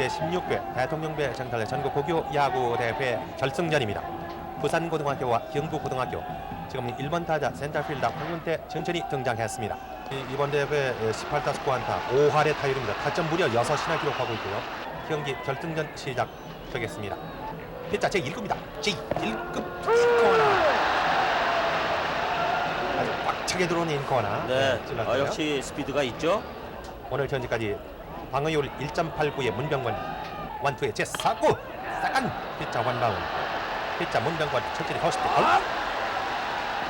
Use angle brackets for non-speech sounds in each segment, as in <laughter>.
제16회 대통령배 정탈 전국 고교 야구 대회 결승전입니다. 부산고등학교와 경북고등학교 지금 1번 타자 센터필더 황윤태 천천히 등장했습니다. 이- 이번 대회 18타수 9안타 5할의 타율입니다. 타점 무려 6이나 기록하고 있고요. 경기 결승전 시작되겠습니다. 피자 제1급입니다. 제1급 인코나 아주 꽉 차게 들어오는 인코나 네, 찔렀고요. 어, 역시 스피드가 있죠. 오늘 현재까지 방어율 1.89의 문병권 원투의 제4구! 세컨 피자 원바운 피자 문병권 천천히 허스트 아웃!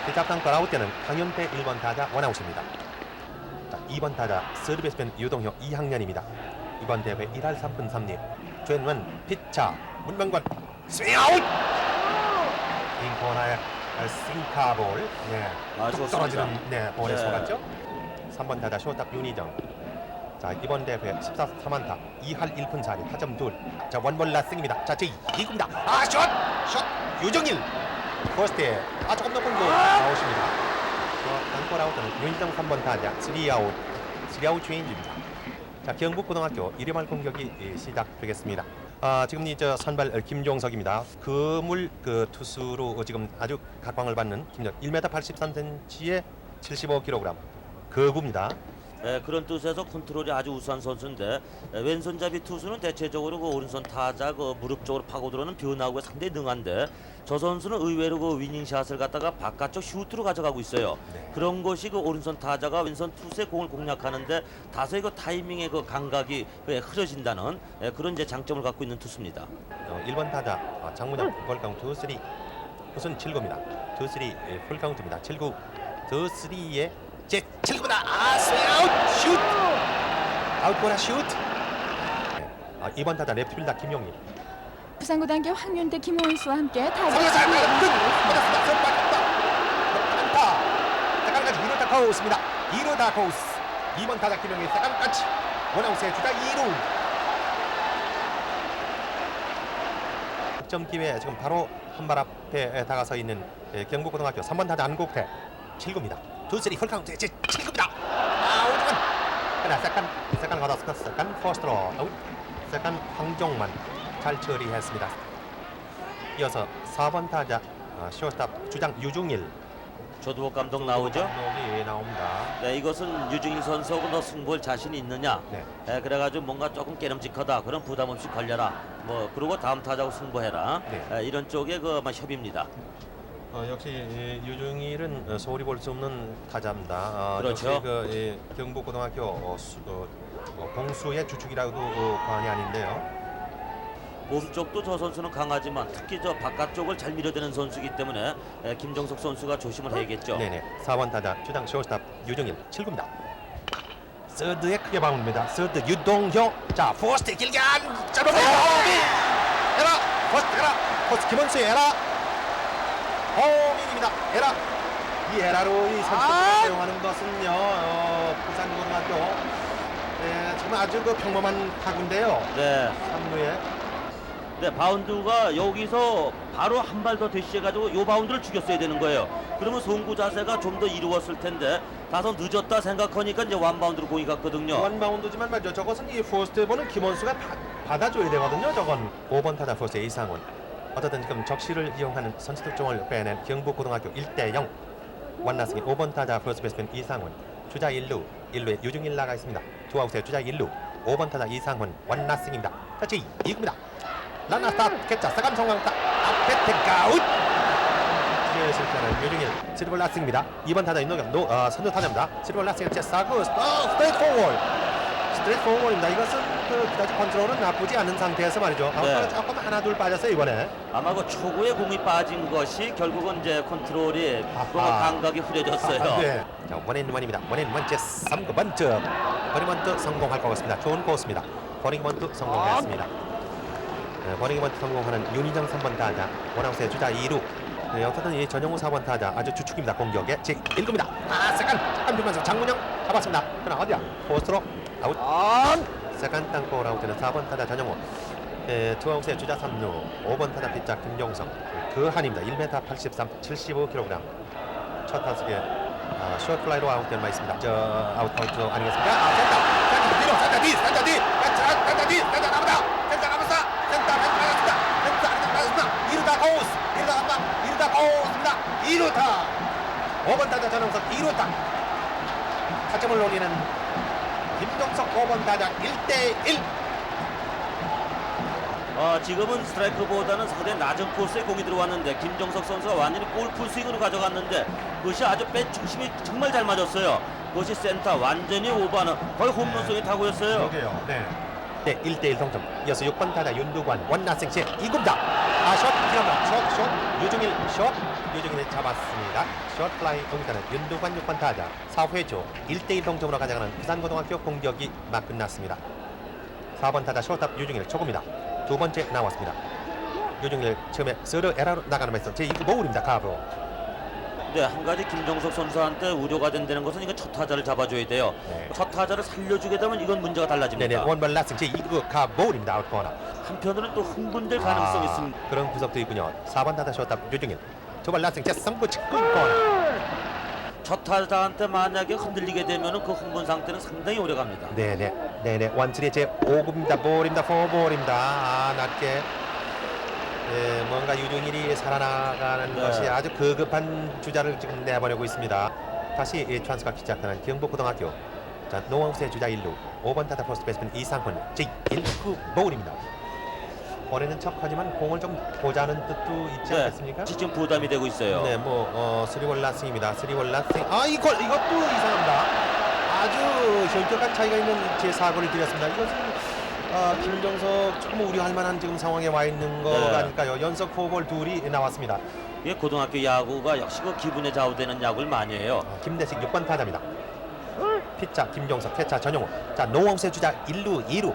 피자 땅걸 아웃 때는 강현태 1번 타자 원아웃입니다. 자, 2번 타자 서드베이스맨 유동효 2학년입니다. 이번 대회 1할 3분 3리 주연원 피차 문병권 스윙 아웃! 인코나의 싱카볼 네, 아. 떨어지는 네, 볼에 네. 속았죠? 3번 타자 쇼탑 윤희정 자 이번 대회 14 3안타 2할 1푼 4리 타점 둘. 자 원볼 라승입니다. 자 제 2구입니다. 아 슛! 슛! 유정일 퍼스트에 아 조금 높은 거 나오십니다. 어, 단골 아웃은 윤희정 3번 타자 3아웃 3아웃 주인입니다. 자 경북고등학교 1회말 공격이 예, 시작되겠습니다. 아 지금 이저 선발 어, 김종석입니다. 그물 그 투수로 지금 아주 각광을 받는 김종 1m 83cm의 75kg 거구입니다. 네, 그런 뜻에서 컨트롤이 아주 우수한 선수인데 에, 왼손잡이 투수는 대체적으로 그 오른손 타자 그 무릎 쪽으로 파고 들어오는 변화구에 상당히 능한데 저 선수는 의외로 그 위닝샷을 갖다가 바깥쪽 슈트로 가져가고 있어요. 네. 그런 것이 그 오른손 타자가 왼손 투수의 공을 공략하는데 다소의 그 타이밍의 그 감각이 그 흐려진다는 에, 그런 이제 장점을 갖고 있는 투수입니다. 어, 1번 타자 아, 장문영 볼카운트 2, 3 우선 7구입니다 2, 3 예, 풀카운트입니다 7구 2, 3의 제 7구다 아 스윙 아웃. 슛. 아웃보라 슛. 네. 아, 2번 타자 레프트필더 김용희 부산고등학교 황윤대 김호은수와 함께 타자 삼루사 끝. 선발 안타 세간까지 2루 다 코스입니다. 2루 다 코스. 2번 타자 김용희 세간까지 원아웃의 주자 2루. 득점 기회 지금 바로 한 발 앞에 다가서 있는 예, 경북고등학교 3번 타자 안국태. 7구입니다. 두쓰리 홀카운트 제 7구입니다. 아웃만 그러나 세컨 세컨 받았을 세컨 포스트로 아웃 세컨 황종만 잘 처리했습니다. 이어서 4번 타자 아, 쇼스탑 주장 유중일 조두호 감독 나오죠? 감독이 나옵니다. 네, 이것은 유중일 선수하고 너 승부할 자신이 있느냐? 네. 에, 그래가지고 뭔가 조금 깨름직하다. 그럼 부담 없이 걸려라. 뭐 그리고 다음 타자고 승부해라. 네. 에, 이런 쪽의 그 아마 협의입니다. 어, 역시 이 유중일은 어, 소홀히 볼수 없는 타자입니다. 어, 그렇죠. 그 이, 경북고등학교 어, 수, 어, 어, 공수의 주축이라고도 어, 과언이 아닌데요. 보수 쪽도 저 선수는 강하지만 특히 저 바깥쪽을 잘 밀어대는 선수이기 때문에 에, 김정석 선수가 조심을 해야겠죠. 네네. 4번 타자 주장 쇼스탑 유중일 7구입니다. 서드에 크게 방문입니다. 서드 유동효. 자 포스트 길게 안 잡아서 에라 포스트 에라 포스트 김원수의 에라 호민입니다. 에라 이 에라로 이 선수를 사용하는 것은요 어, 부산고등학교 네, 지금 아주 그 평범한 타구인데요. 네. 3루에 네, 바운드가 여기서 바로 한 발 더 대시해가지고 요 바운드를 죽였어야 되는 거예요. 그러면 송구 자세가 좀 더 이루었을 텐데 다소 늦었다 생각하니까 이제 완 바운드로 공이 갔거든요. 원바운드지만 말이죠. 저것은 이 포스트 번은 김원수가 바, 받아줘야 되거든요. 저건 5번 타자 포스트 이상훈. 어쨌든 지금 적시를 이용하는 선수 특종을 빼낸 경북고등학교 1대 0. 원나스기 5번 타자 포스트 베스트맨 이상훈. 주자 1루, 1루에 유중일 나가 있습니다. 투아웃에 주자 1루. 5번 타자 이상훈 원나스입니다. 터치 2구입니다. 라나 스탑 캐차 사감 성공다. 앞에 테크아웃. 예, 실패는 유중일 스리볼 라스입니다. 2번 타자 윤동경 노 어, 선두 타자입니다. 스리볼 라스의 제 사구 어, 스트레이트 포월 스트레이트 포월입니다. 이것은 그 그다지 컨트롤은 나쁘지 않은 상태에서 말이죠. 아웃가 네. 조금 하나 둘 빠졌어요 이번에. 아마 그 초구에 공이 빠진 것이 결국은 이제 컨트롤이. 그 감각이 흐려졌어요. 아, 네. 자 원앤 원입니다. 원앤 원 제 3구 번트 버닝 번트 성공할 것 같습니다. 좋은 코스입니다. 버닝 번트 성공했습니다. 네, 버닝 번트 성공하는 윤희정 3번 타자 원아웃의 주자 2루 네, 어쨌든 이 전용우 4번 타자 아주 주축입니다. 공격에 제 1구입니다. 아 세컨 잠깐 주면서 장문영 잡았습니다. 그러나 어디야? 포스트로 아웃. 아! 세간 땅볼 아웃되는 4번 타자 전영호. 예, 투아웃의 주자 3루. 5번 타자 빗자 김경성 그 한입니다. 1m 83 75kg 첫 타석에 아, 숏플라이로 아웃된 바 있습니다. 저 아웃아웃 아니겠습니까? 아, 센터. 센터 뒤로. 센터 뒤. 센터 뒤. 센터 뒤. 센터 나보다. 센터 나보다. 센터 센터 나갔습니다. 센터 나갔습니다. 이루다 아웃 이루다 갑니다 이루다 아웃입니다. 이루타 5번 타자 전영석. 이루타 타점을 올리는 김종석 5번 타자 1대1 어, 지금은 스트라이크보다는 상당히 낮은 코스에 공이 들어왔는데 김정석 선수가 완전히 골프 스윙으로 가져갔는데 그것이 아주 배 중심이 정말 잘 맞았어요. 그것이 센터 완전히 오버하는 거의 홈런성의 타구였어요. 그러게요. 네. 네, 1대1 동점. 이어서 6번 타자 윤두관 원나승 시 2구입니다. 아, 숏 기합니다. 숏, 숏. 유중일 숏. 유중일이 잡았습니다. 숏 플라이 동자는 윤두관 6번 타자 4회 초 1대1 동점으로 가져가는 부산고등학교 공격이 막 끝났습니다. 4번 타자 숏탑 유중일 초구입니다. 두 번째 나왔습니다. 유중일 처음에 서로 에라로 나가면서 제2구 모울입니다. 가브로. 네, 한 가지 김정석 선수한테 우려가 된다는 것은 이건 첫 타자를 잡아줘야 돼요. 네. 첫 타자를 살려주게 되면 이건 문제가 네네, 달라집니다. 원번 라승 제2구 가브로입니다. 아웃 코너. 한편으로는 또 흥분될 가능성이 아, 있습니다. 그런 구석도 있군요. 4번 타자 숏탑 유중일. 두번 라승 제3구 직구 코너. 첫 타자한테 만약에 흔들리게 되면 그 흥분 상태는 상당히 오래 갑니다. 네네 네네. 원칠의 제 5구입니다. 볼입니다. 포볼입니다. 아 낮게. 예, 뭔가 유중일이 살아나가는 네. 것이 아주 급급한 주자를 지금 내보내고 있습니다. 다시 이 찬스가 시작하는 경북고등학교. 자 노원수의 주자 1루. 5번 타자 포스트 베이스맨 이상훈. 제 1구 볼입니다 올해는 척하지만 공을 좀 보자는 뜻도 있지 네, 않겠습니까? 지금 부담이 되고 있어요. 네, 뭐 어, 스리월 라싱입니다. 스리월 라싱. 아, 이걸 이것도 이상합니다. 아주 현격한 차이가 있는 제 사고를 드렸습니다. 이것은 어, 김정석 조금 우려할 만한 지금 상황에 와 있는 거가 네. 아닐까요? 연속 포볼 둘이 나왔습니다. 이게 고등학교 야구가 역시 그 기분에 좌우되는 야구를 많이 해요. 어, 김대식 6번 타자입니다. 피자 김종석, 캐차 전용호. 자, 노원수의 주자 1루, 2루.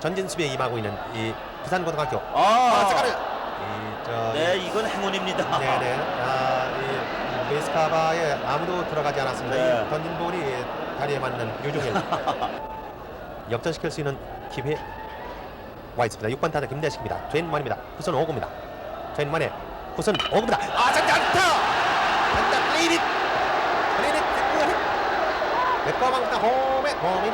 전진 수비에 임하고 있는 이 부산고등학교. 아, 아. 이, 저, 네, 이건 행운입니다. 네네. 아, 이 베이스카바에 아무도 들어가지 않았습니다. 네. 이 던진 볼이 다리에 맞는 유중일. <laughs> 역전시킬 수 있는 기회 와 있습니다. 6번 타자 김대식입니다. 트웬만입니다. 후선 5구입니다. 트웬만의 후선 5구입니다. 아, 장대 안타! 안타 플레이릿! 플레이릿 매꺼망타 홈에 홈인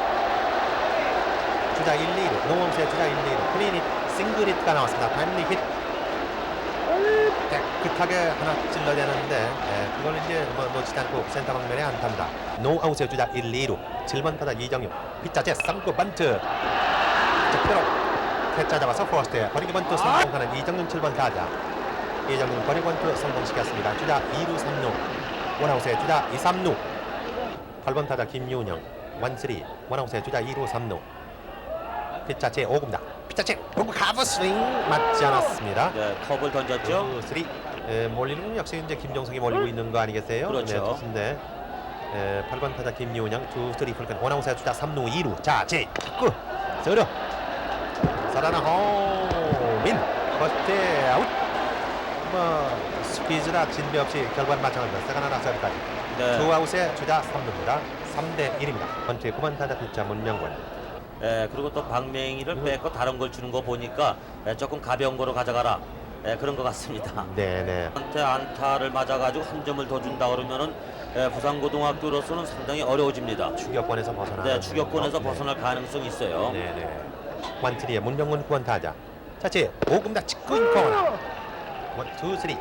주자 1, 2루 노원수의 주자 1, 2루 플레이릿 싱글 히트가 나왔습니다. 타임리 히트 깨끗하게 하나 찔러대는데 예, 그걸 이제 뭐 놓치지 않고 센터 방면에 안타입니다. 노아웃의 주자 1, 2루. 7번 타자 이정유 피자제 쌍구 번트. 적표로. 캐짜 잡아서 포스트에 버리기 번트 성공하는 이정윤 7번 타자. 이정윤 버리기 번트 성공시켰습니다. 주자 2루 3루. 원아웃의 주자 2, 3루. 8번 타자 김윤영 원쓰리. 원아웃의 주자 2루 3루. 피자 제 5구입니다. 피자 제 5구 카브 스윙 맞지 않았습니다. 네, 컵을 던졌죠. 투, 쓰리. 에, 몰리는 건 역시 이제 김정석이 몰리고 있는 거 아니겠어요? 그렇죠. 네, 투수인데 에, 8번 타자 김유은양 투, 쓰리 폴칸 원아웃에 주자 3루 2루 자, 제9 서려 살아나 홈인 버스트 아웃 뭐 스퀴즈라 진배 없이 결과는 마찬가지입니다. 세간 하나 서리까지 네. 투 아웃에 주자 3루입니다. 3대 1입니다. 번째 9번 타자 피자 문명권 예, 그리고 또 박맹이를 빼고 다른 걸 주는 거 보니까 예, 조금 가벼운 거로 가져가라. 예, 그런 것 같습니다. 네네 <laughs> 한테 안타를 맞아가지고 한 점을 더 준다 그러면은 예, 부산고등학교로서는 상당히 어려워집니다. 추격권에서 벗어나 네, 추격권에서 벗어날 가능성이 있어요. 네네. 완트리의 문병훈 구원 타자. 자, 제 5금다 직구인 코너. 원, 투, 쓰리.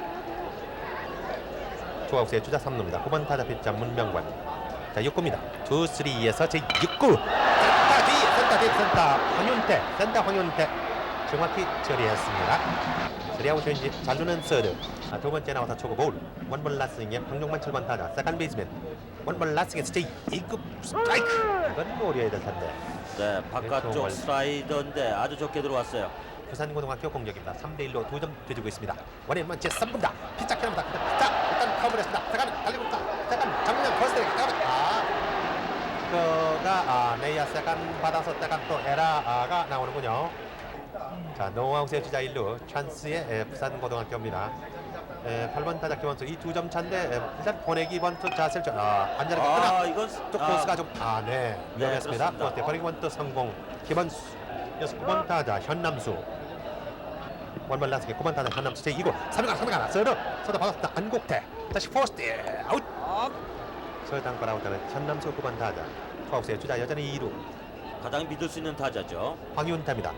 투아웃의 주자 3루입니다. 9번 타자 pit자 문병관. 자, 6구입니다. 투, 쓰리에서 제 6구. 센터 뒤, 센터 뒤, 센터 황윤태, 센터 황윤태. 정확히 처리했습니다. 쓰리아웃 션지 잘루는 서드. 아, 두 번째 나와서 초구 볼. 원볼 라스윙의 황종만 7번 타자. 세컨 베이스맨. 원볼 라스윙에서 제 2급 스트라이크. 이건 노려야 될 텐데. 네, 바깥쪽. 스라이더인데 아주 좋게 들어왔어요. 부산고등학교 공격입니다. 3대 1로 두 점 뒤지고 있습니다. 원앤만 제 3분다. 피짝 캐납니다. 자, 일단 커브를 했습니다. 잠깐 달리고 있다. 잠깐 정면 버스트 아, 그가 아, 내야 세간 받아서 세간 또 에라가 나오는군요. 자, 노아웃의 주자 1루 찬스의 에, 부산고등학교입니다. 에, 8번 타자 김원수 이 두 점 차인데 에, 일단 보내기 번트 자세를 좀 아, 안전하게 끊어. 아, 이건 또 아, 코스가 좀 아, 네. 위험했습니다. 그렇습니다. 또 버리기 번트 성공. 김원수 여섯 9번 타자 현남수 원번 라스게 9번 타자 현남수 제 2구 3루가 3루가 하나 서로 서로 받았다 안국태 다시 포스트 예, 아웃 서당권 아웃하는 현남수 9번 타자 투아웃의 주자 여전히 2루 가장 믿을 수 있는 타자죠. 황윤태입니다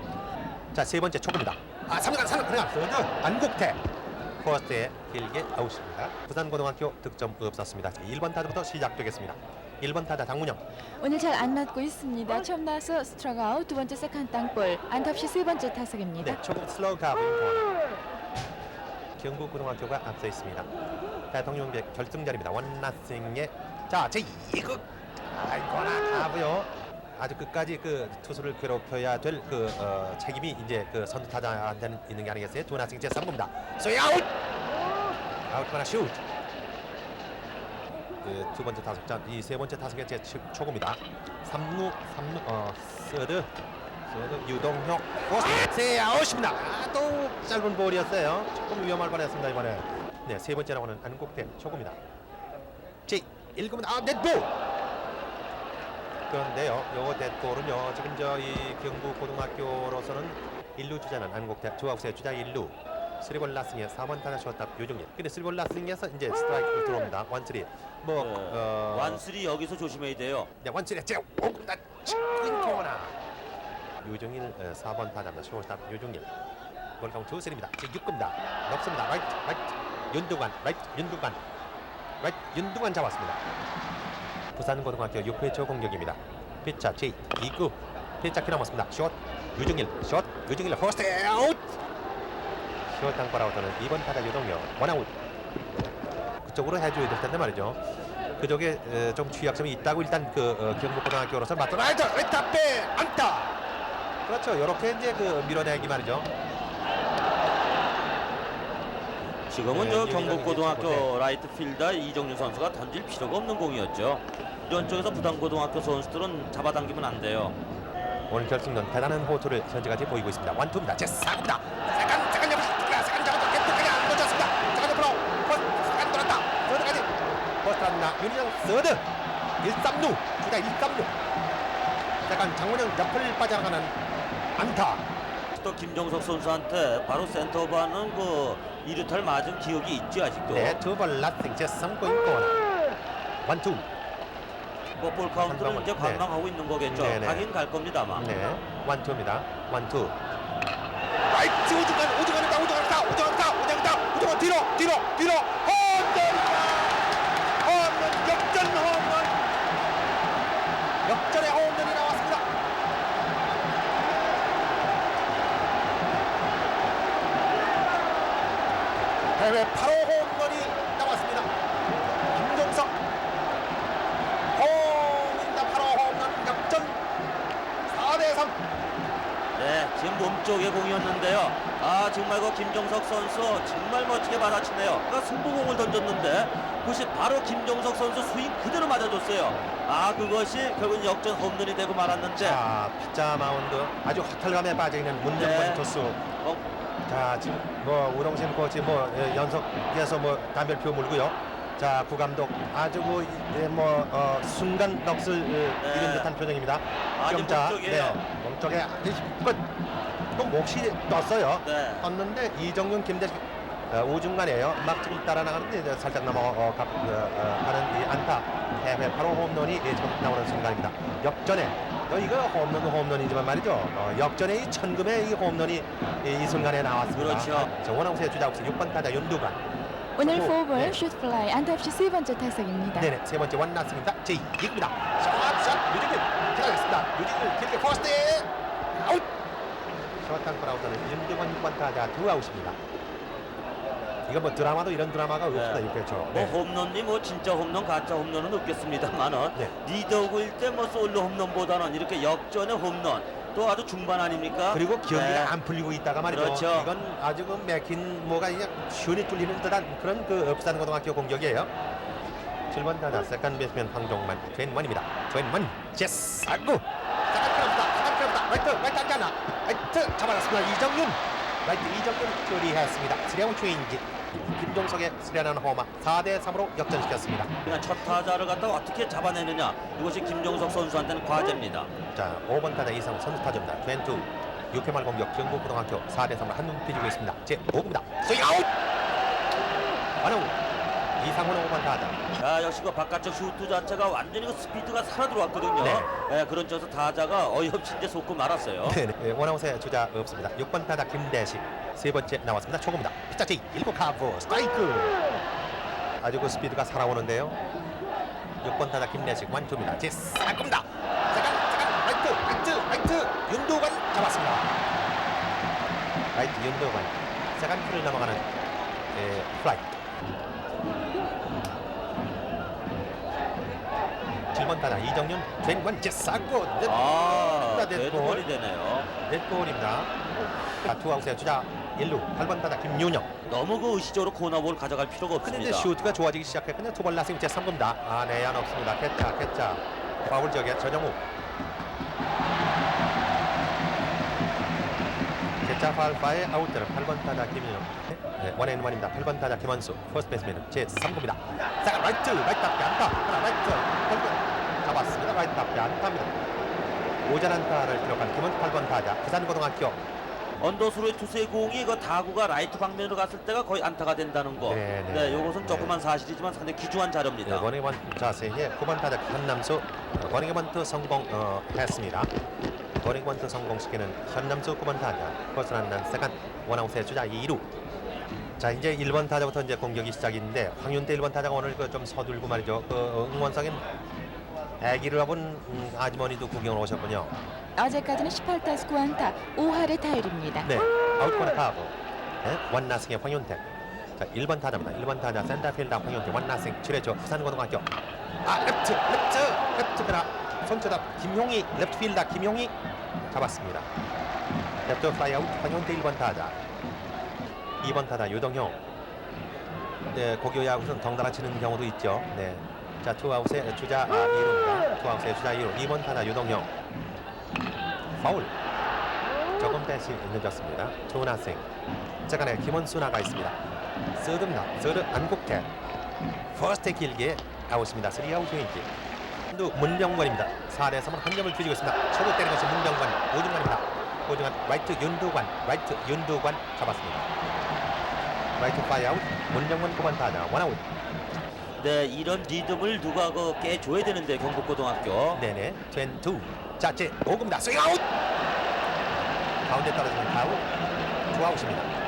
자 세 번째 초구입니다 아 3루가 3루 그냥 서드 안국태 퍼스트에 길게 아웃입니다. 부산고등학교 득점 없었습니다. 1번 타자부터 시작되겠습니다. 1번 타자 장문영 오늘 잘 안 맞고 있습니다. 처음 나서 스트라이크 아웃, 두 번째 세컨 땅볼, 안타 없이 세 번째 타석입니다. 네, 초구 슬로우 가브인 코너 경북고등학교가 앞서 있습니다. 대통령배 결승전입니다. 원나싱의 자, 제 2구 아이거나 가고요. 아주 끝까지 그 투수를 괴롭혀야 될그 어, 책임이 이제 그 선두 타자한테는 있는 게 아니겠어요? 두 나싱 제 3구입니다. 소위 아웃! 아웃거나 슛! 그두 번째 타석 자, 이 세 번째 타석의 제 초- 초구입니다. 3루, 3루, 어, 서드, 서드 유동혁, 포스, 세 아웃입니다. 아, 또 짧은 볼이었어요. 조금 위험할 뻔했습니다 이번에. 네, 세 번째 나오는 안국대 초구입니다. 제 1구입니다. 아, 넷볼. 그런데요, 요거 넷볼은요, 지금 저 이 경북 고등학교로서는 1루 주자는 안국대, 조아우스의 주자 1루. 스리볼 라싱의 4번 타자 쇼탑 유중일. 근데 스리볼 라싱에서 이제 스트라이크 들어옵니다. 원쓰리. 뭐 네. 어, 완슬이 여기서 조심해야 돼요. 네, 원쓰리 제 오구나 치킨토나. 유중일 어, 4번 타자입니다. 쇼탑 유중일. 볼카운 투슬입니다. 제 6구입니다. 높습니다. 라이트, 라이트. 윤두관, 라이트, 윤두관. 라이트, 윤두관 잡았습니다. 부산고등학교 6회 초 공격입니다. 피차 제 2구. 피차 키 넘었습니다. 숏, 유중일, 숏, 유중일 퍼스트 아웃. 숏 아웃은 2번 타자 유동혁 원아웃. 그쪽으로 해줘야 될 텐데 말이죠. 그쪽에 어, 좀 취약점이 있다고 일단 그 어, 경북고등학교로서 라이트, 라이트 앞에 안타. 그렇죠. 이렇게 이제 그 밀어내기 말이죠. 지금은 네, 저 유리가 경북고등학교 이제 라이트 필더 이정윤 선수가 던질 필요가 없는 공이었죠. 이런 쪽에서 부산고등학교 선수들은 잡아당기면 안 돼요. 오늘 결승전 대단한 호투를 현재까지 보이고 있습니다. 원투입니다. 제 사구입니다. 세간 세간 옆에 세간 잡아도 깨끗하게 안 놓쳤습니다. 세간 옆으로 퍼스트 세간 돌았다. 서드까지 퍼스트 합니다. 윤희영 서드 1-3루 주자 1-3루 세간 장원영 옆을 빠져나가는 안타. 또 김정석 선수한테 바로 센터바는 그 이루탈 맞은 기억이 있지 아직도. 네, 두번 라팅 제 3구 인코나 원투. 뭐볼 카운트는 한 이제. 관망하고 있는 거겠죠. 네, 네. 가긴 갈 겁니다 아마. 네, 원투입니다. 원투. 라이트 우중간 우중간이다 우중간이다 우중간이다 우중간 뒤로 뒤로 뒤로 홈 대회 8호 홈런이 나왔습니다. 김종석 홈입니다. 8호 홈런 역전 4대 3. 네, 지금 몸쪽에 공이었는데요. 아 정말 그 김정석 선수 정말 멋지게 받아치네요. 그러니까 승부공을 던졌는데 그것이 바로 김정석 선수 스윙 그대로 맞아줬어요. 아 그것이 결국 역전 홈런이 되고 말았는데 자, 피자 마운드 아주 허탈감에 빠져 있는 문정권 네. 투수. 어, 자, 지금 뭐 우동심 코치 뭐 예, 연속해서 뭐 피워 물고요. 자, 구감독 아주 그, 예, 뭐 어, 순간 넋을 어, 네. 잃은 듯한 표정입니다. 아주 지금 자, 몸쪽이에요. 네, 몸쪽에 아주 힘껏 또 몫이 떴어요. 네. 떴는데 이정윤 김대식 어, 우중간이에요. 막 지금 따라 나가는데 이제 살짝 넘어 어, 가, 어, 어, 가는 이 안타 해외 바로 홈런이 예, 참 나오는 순간입니다. 역전에 어, 이거 홈런 홈런이지만 말이죠. 어, 역전의 이 천금의 이 홈런이 이, 이 순간에 나왔습니다. 그렇죠. 자, 원아웃의 주자국수 6번 타자 윤두관. 오늘 오, 포볼 네. 슛 플라이, 안타 없이 세 번째 타석입니다. 네네 세 번째 원나스입니다. 제 2구입니다. 샷샷 유진일 기다렸습니다. 유진일 길게 퍼스트 아웃. 샷한 골아웃하는 윤두관 6번 타자 두 아웃입니다. 이거 뭐 드라마도 이런 드라마가 없습니다. 네. 뭐 홈런이 뭐 진짜 홈런 가짜 홈런은 없겠습니다만은 네. 리더구일 때 뭐 솔로 홈런보다는 이렇게 역전의 홈런 또 아주 중반 아닙니까? 그리고 경기가 네. 안 풀리고 있다가 말이죠. 그렇죠. 이건 아주 그 맥힌 뭐가 그냥 시원히 뚫리는 듯한 그런 그 부산 고등학교 공격이에요. 7번 타자 세컨 베이스맨 황종만. 트웬만 제사구 세컨 필요합니다. 세컨 필요합니다. 라이트 라이트 앉아나 라이트 잡아놨습니다. 이정윤 라이트 이정윤 처리했습니다. 스리아웃 체인지 김종석의 스리아는 호마 4대 3으로 역전시켰습니다. 그냥 첫 타자를 갖다 어떻게 잡아내느냐 이것이 김정석 선수한테는 과제입니다. 자 5번 타자 이상 선수 타자입니다. 트웬투 6회 말 공격 경북고등학교 4대 3으로 한눈 피주고 있습니다. 제 5구입니다. 스윙 아웃! 원아웃 이상훈 5번 타자. 야, 역시 그 바깥쪽 슈트 자체가 완전히 그 스피드가 살아 들어왔거든요. 네. 예, 그런 점에서 타자가 어이없이 이제 속고 말았어요. 네네. 예, 원아웃에 주자 없습니다. 6번 타자 김대식 세 번째 나왔습니다. 초구입니다. 피타치 1구 카브 스트라이크. 아주 그 스피드가 살아오는데요. 6번 타자 김대식 완투입니다. 제 사구입니다. 세간 세간 라이트 라이트 라이트 윤도관 잡았습니다. 라이트 윤도관 세간 풀을 넘어가는 예, 플라이. 7번 타자 이정윤 쟁관 제 사구 아, 넷 데드볼이 되네요. 넷볼입니다. 자, 투아웃에 주자 1루 8번 타자 김윤영. 너무 그 의식적으로 코너볼 가져갈 필요가 근데 없습니다. 이제 슈트가 좋아지기 시작했는데 투볼 라싱 제 3구입니다. 아, 내야 없습니다. 캐차 캐차 파울 지역에 전영우. 캐차 팔파의 아웃대로 8번 타자 김윤영. 네, 원앤 원입니다. 8번 타자 김원수. 퍼스트 베이스맨은 제 3구입니다. 자, 라이트 라이트 앞에 안타. 하나 라이트 8번 잡았습니다. 라이트 앞에 안타입니다. 오전 안타를 기록한 김원 8번 타자 부산고등학교 언더스로의 투수의 공이 그 다구가 라이트 방면으로 갔을 때가 거의 안타가 된다는 거. 네, 네, 네. 요것은 조그만 사실이지만 상당히 귀중한 자료입니다. 네, 번트 자세에 9번 타자 현남수 버닝 번트 성공했습니다. 버닝 번트 성공시키는 현남수 9번 타자 퍼스란 난 세간 원아웃의 주자 2루. 자 이제 1번 타자부터 이제 공격이 시작인데 황윤태 1번 타자가 오늘 그 좀 서둘고 말이죠. 그 응원석엔 아기를 와본 음, 아주머니도 구경을 오셨군요. 어제까지는 18타수 9안타 5할의 타율입니다. 네, 아웃코너 카브. 네, 원나승의 황윤태. 자, 1번 타자입니다. 1번 타자 센터필더 황윤태 원나승 7회초 부산고등학교. 아, 랩트, 랩트, 랩트가 손쳐다 김용희 랩트필더 김용희 잡았습니다. 랩트 플라이아웃 황윤태 1번 타자. 2번 타자 유동형. 네, 고교 야구는 덩달아 치는 경우도 있죠. 네. 자, 투아웃의 주자 아, 2루입니다. 투아웃의 주자 2루. 2번 타자 유동형. 파울. 조금 대시 늦었습니다. 좋은 학생. 세간에 김원수 나가 있습니다. 서드입니다. 서드 안국태. 퍼스트 길게 아웃입니다. 3아웃 페이지. 또 문병관입니다. 4대 3으로 한 점을 뒤지고 있습니다. 초구 때리는 것이 문병관. 오중관입니다. 오중관 라이트 윤두관. 라이트 윤두관 잡았습니다. 라이트 파이아웃. 문병관 9번 타자. 원아웃. 네, 이런 리듬을 누가 그 깨줘야 되는데 경북고등학교. 네네. 22. 자, 제 5금다. 스윙 아웃. 가운데 떨어지는 아웃. 투아웃입니다.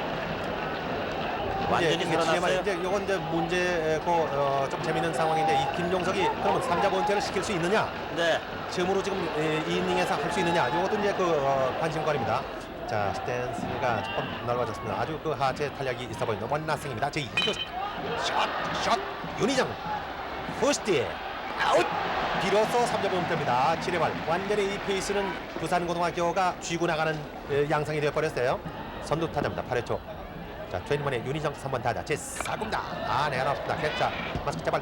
완전히 이제 이게 살아났어요. 이제 이건 이제 문제고 어, 좀 재밌는 상황인데 이 김종석이 그러면 3자 번째를 시킬 수 있느냐? 네, 처음으로 지금 에, 이 이닝에서 할 수 있느냐? 이것도 이제 그 어, 관심거리입니다. 자, 스탠스가 조금 넓어졌습니다. 아주 그 하체 탄력이 있어 보이는 원나승입니다. 제 2조 샷, 샷, 윤희정, 퍼스트 아웃. 비로소 3점 범퇴입니다. 7회 말 완전히 이 페이스는 부산고등학교가 쥐고 나가는 에, 양상이 되어버렸어요. 선두 타자입니다. 8회 초. 자, 트웬만의 윤희정 3번 타자 제 4군다. 아, 내놓습니다. 캐차 마스크 잡발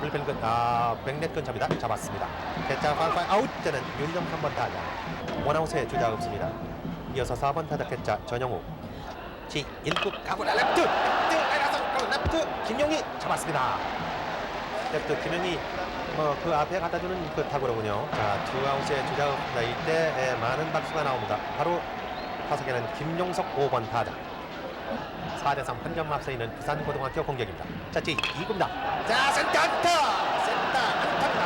불펜 근, 아, 백넷 근처입니다. 잡았습니다. 캐차 팔파이 아웃 되는 윤희정 3번 타자. 원아웃에 주자 없습니다. 이어서 4번 타자 캐차 전영우. 지 1구 가보라 랩트 랩트 김용희 잡았습니다. 랩트 김용희 뭐 그 앞에 갖다 주는 그 타구로군요. 자, 투아웃에 주자 없습니다. 이때 에, 많은 박수가 나옵니다. 바로 타석에는 김용석 5번 타자. 4대3 한 점 앞서 있는 부산고등학교 공격입니다. 자, 지 2구입니다. 자, 센터 안타! 센터 안타입니다.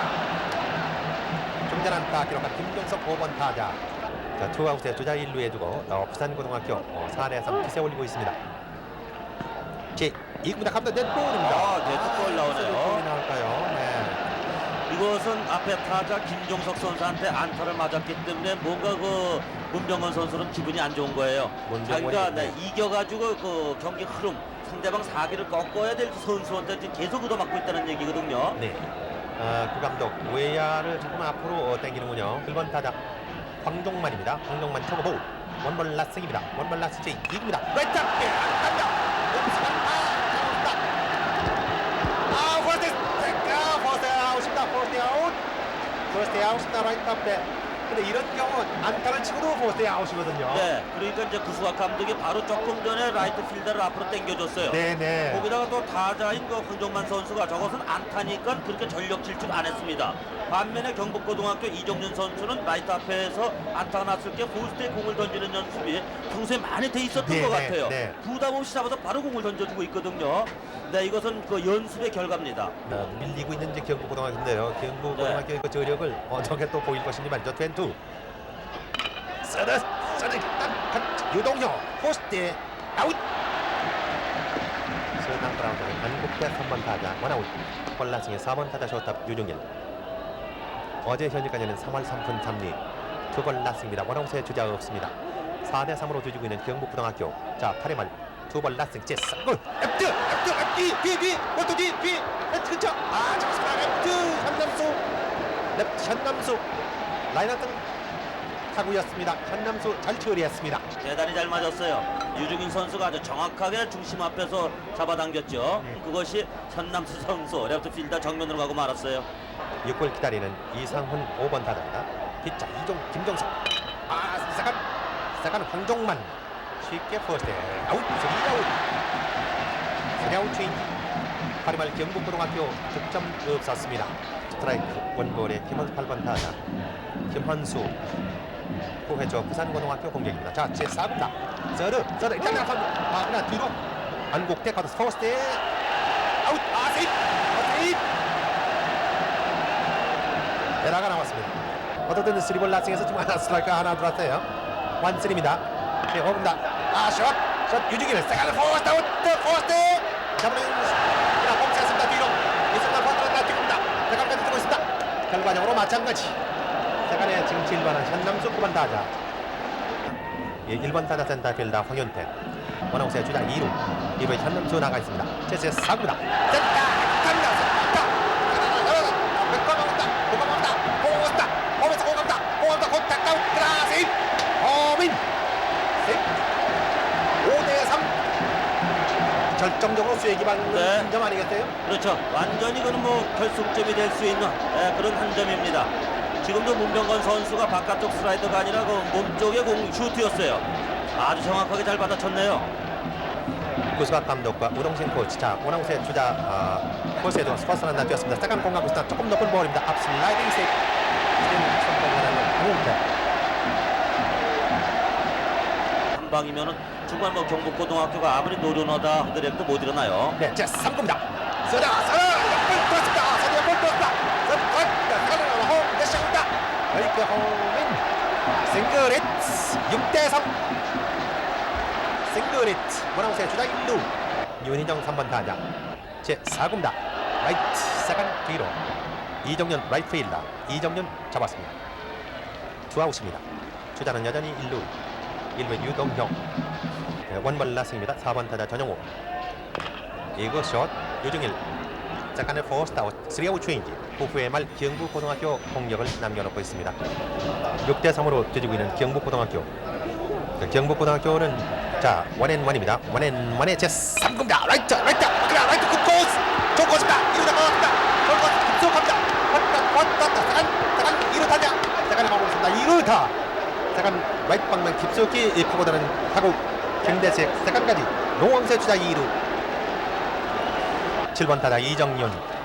중전 안타 기록한 김종석 5번 타자. 자, 투아웃에 주자 1루에 두고 어, 부산고등학교 어, 4대3 기세 올리고 있습니다. 지 2구입니다. 갑니다. 넷볼입니다. 아, 네트볼 나오네요. 볼이 나올까요? 네. 이것은 앞에 타자 김종석 선수한테 안타를 맞았기 때문에 뭔가 그 문병건 선수는 기분이 안 좋은 거예요. 문병건이, 자기가 네, 네. 이겨가지고 그 경기 흐름 상대방 사기를 꺾어야 될 선수한테 지금 계속 얻어맞고 있다는 얘기거든요. 네. 아, 그 감독 외야를 조금 앞으로 어, 당기는군요. 1번 타자 황종만입니다. 황종만 초보 볼. 원볼 라스입니다. 원볼 라스 제 2구입니다. 라이트 앞에 안타입니다. 아, 퍼스트 근데 이런 경우 안타를 치고도 포스트에 아웃이거든요. 네, 그러니까 이제 구수학 감독이 바로 조금 전에 라이트 필더를 앞으로 당겨줬어요. 네네. 거기다가 또 타자인 그 황정만 선수가 저것은 안타니까 그렇게 전력 질주 안 했습니다. 반면에 경북고등학교 이종윤 선수는 라이트 앞에서 안타가 났을 때 포스트에 공을 던지는 연습이 평소에 많이 돼 있었던 네, 것 네, 같아요. 네. 부담 없이 잡아서 바로 공을 던져주고 있거든요. 네, 이것은 그 연습의 결과입니다. 어, 밀리고 있는 이제 경북고등학교인데요. 경북고등학교의 그 저력을 어떻게 또 보일 것인지 말이죠. 딱 유동형 포스트에 아웃. 서당 브라운드는 한국대 3번 타자 원아웃. 콜라승의 4번 타자 쇼탑 유중일. 어제 현재까지는 3월 3분 3리 두번 났습니다. 원아웃의 주자가 없습니다. 4대 3으로 뒤지고 있는 경북고등학교. 자, 8회 말 두번 났승 제스. 골. 랩트 랩트 랩트 뒤 뒤. 골도 뒤 뒤. 랩트 근처. 아, 잡았습니다. 랩트 현남수. 랩트 현남수. 라이너등 타구였습니다. 현남수 잘 처리했습니다. 대단히 잘 맞았어요. 유중인 선수가 아주 정확하게 중심 앞에서 잡아당겼죠. 네. 그것이 현남수 선수 레프트 필더 정면으로 가고 말았어요. 6골 기다리는 이상훈 5번 타자입니다. 피자 이종 김정석. 아, 세간 세간 황종만 쉽게 퍼스트 아웃 3아웃 3아웃 체인지 파리말 경북고등학교 득점 없었습니다. 스트라이크 원볼의 김원수 8번 타자 김헌수 후회죠 부산고등학교 공격입니다. 자, 제 4구입니다. 서르 서르 일단 나갑니다. 아, 그러나 뒤로 한국대 가도 퍼스트 아웃 아 세이프 아, 세이프 에라가 나왔습니다. 어떻든 스리볼 라싱에서 지금 하나 스트라이크 하나 들어왔어요. 완슬입니다. 네, 오금다. 아, 샷! 샷 유중일 세컨드 포스트 아웃 포스트 잡는 자, 멈췄습니다. 뒤로 이승만 포스트가 날뛰고입니다. 세컨드까지 뜨고 있습니다. 결과적으로 마찬가지. 세컨에 지금 7번은 현남수 9번 타자. 예, 1번 타자 센터필더 황현태. 원아웃의 주자 2루. 2루에 현남수 나가 있습니다. 제세 4구다. 센터! 간다! 센터! 백과방다 백과방다 공원다 홈에서 공원다 공원다 공 닥다운 그라세입 허민 세입 5대3 결정적으로 수액이 받는 네. 한점 아니겠어요? 그렇죠. 완전히 그는 뭐 결승점이 될 수 있는 예, 그런 한 점입니다. 지금도 문병건 선수가 바깥쪽 슬라이더가 아니라 그 몸쪽의 공 슈트였어요. 아주 정확하게 잘 받아쳤네요. 구수박 감독과 우동신 코치 자 오나우스의 주자 어, 코스에도 스퍼스는 나 뛰었습니다 세컨 공하고 있다 조금 높은 볼입니다 앞 슬라이딩 세이프 한 방이면은 정말 뭐 경북고등학교가 아무리 노련하다 하더라도 못 일어나요. 네, 자 3구입니다 서자 서자 볼 들었습니다 서자 볼 들었습니다 서자 서자 홈 대시입니다 홈인 싱글릿 6대3 싱글릿 원아웃의 주자 1루 윤희정 3번 타자. 제 4구입니다. 라이트 세컨 뒤로. 이정현 라이트 필더 이정현 잡았습니다. 투아웃입니다. 주자는 여전히 1루. 1루 유동형. 네, 원벌 라스입니다. 4번 타자 전용호. 이거 샷 유중일. 세컨의 포스트 아웃 3아웃 체인지 후후의 말 경북고등학교 공격을 남겨놓고 있습니다. 6대 3으로 뒤지고 있는 경북고등학교. 그 경북고등학교는 자 원앤원입니다. 원앤원의 제 3구입니다. 라이트 라이트 그래 라이트 굿코스! 좋은 코스입니다. 이루다 걸었습니다. 좋은 코스 급속합니다. 왔다 왔다 세컨 세컨 이루타냐 세컨에 가고 있습니다. 이루타! 세컨 라이트 방면 깊숙이 파고드는 타구 김대식 세컨까지 노왕세 주자 2루. 7번 타자 이정윤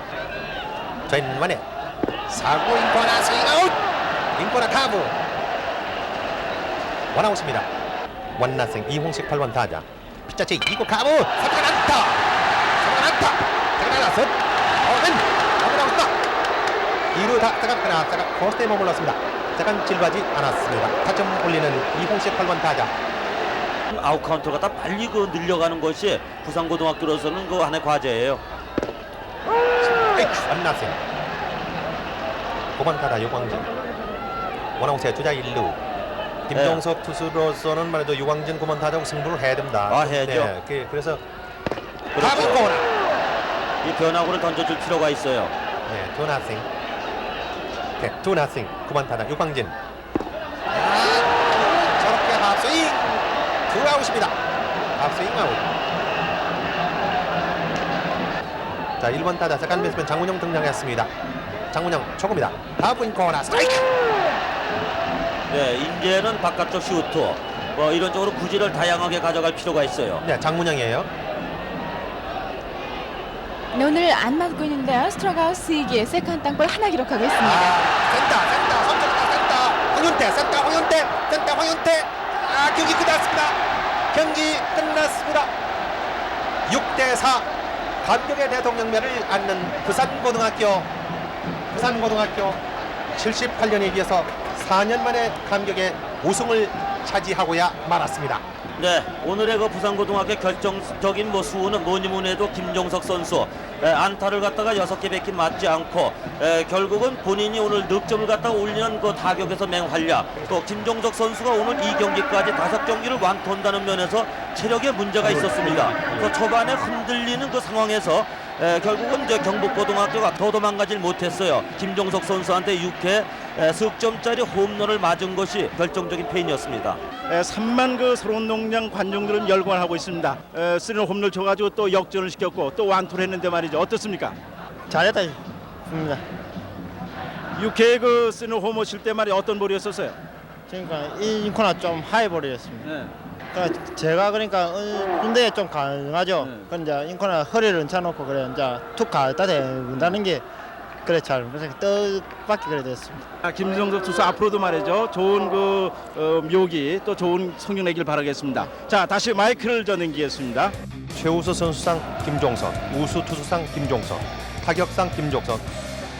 전만에 사구 인코나 스윙아웃! 인코나 타구! 원아웃입니다. 원나승 이홍식 8번 타자. 피자치 2구 카브 3간 안타 3간 안타 3간 안타 어는 아무나 없다! 2루 다 세간 그나 세간 포스트에 머물렀습니다. 세간 질바지 않았습니다. 타점 올리는 이홍식 8번 타자. 아웃 카운트가 다 빨리 그 늘려가는 것이 부산고등학교로서는 그 하나의 과제예요. 에이크 원나승 9번 타자 유광진. 원아웃의 주자 1루. 김종석 투수로서는 말이죠 유광진 9번 타자고 승부를 해야 됩니다. 아, 해야죠. 네, 그, 그래서 그렇죠. 코너 이 변화구를 던져줄 필요가 있어요. 네, 투나싱 네, 투나싱 9번 타자 유광진. 아, 저렇게 합스윙. 투아웃입니다. 합스윙 아웃 자 1번 타자 세컨 베이스맨 장문영 등장했습니다 장문영 초구입니다 하프인 코너 스트라이크 네, 이제는 바깥쪽 슈트 뭐 이런 쪽으로 구질을 다양하게 가져갈 필요가 있어요. 네, 장문영이에요. 네, 오늘 안 맞고 있는데요. 스트라가웃 3개, 세컨 땅볼 하나 기록하고 있습니다. 아, 센터, 센터, 선정다, 센터. 황윤태, 센터, 황윤태, 센터, 황윤태. 아, 경기 끝났습니다. 경기 끝났습니다. 6대 4. 감격의 대통령면을 안는 부산고등학교. 부산고등학교 78년에 비해서 4년 만에 감격의 우승을 차지하고야 말았습니다. 네, 오늘의 그 부산고등학교 결정적인 뭐 수훈은 뭐니 뭐니 해도 김종석 선수 에, 안타를 갖다가 여섯 개 뱉긴 맞지 않고 에, 결국은 본인이 오늘 득점을 갖다가 올리는 그 타격에서 맹활약 또 김종석 선수가 오늘 이 경기까지 다섯 경기를 완투한다는 면에서 체력에 문제가 있었습니다. 그 초반에 흔들리는 그 상황에서 에, 결국은 저 경북고등학교가 더 도망가질 못했어요. 김종석 선수한테 6회 에, 석점짜리 홈런을 맞은 것이 결정적인 페인이었습니다. 에, 3만 그 서로운 농장 관중들은 열광하고 있습니다. 에, 쓰리는 홈런을 쳐가지고 또 역전을 시켰고 또 완투를 했는데 말이죠. 어떻습니까? 잘했다 습니다 6회 그 쓰리는 홈을 칠때 말이 어떤 볼이었었어요? 그러니까 이 인코나 좀 하이볼이었습니다. 네. 그러니까 제가 그러니까 어, 군대에 좀 강하죠. 네. 그 이제 인코나 허리를 얹혀놓고 그래 이제 툭 가다 대는다는 게 그래 잘 그래서 뜻밖에 그래 됐습니다. 아, 김정석 투수 앞으로도 말이죠. 좋은 그 어, 묘기 또 좋은 성적 내길 바라겠습니다. 자 다시 마이크를 저 넘기겠습니다. 최우수 선수상 김종석, 우수 투수상 김종석, 타격상 김종석,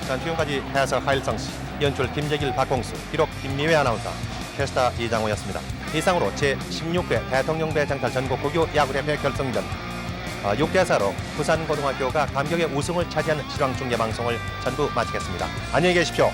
자, 지금까지 해설 하일성 씨, 연출 김재길 박공수, 기록 김미회 아나운서, 캐스터 이장호였습니다. 이상으로 제 16회 대통령배 장탈 전국 고교 야구대회 결승전 어, 6대4로 부산고등학교가 감격의 우승을 차지한 실황 중계 방송을 전부 마치겠습니다. 안녕히 계십시오.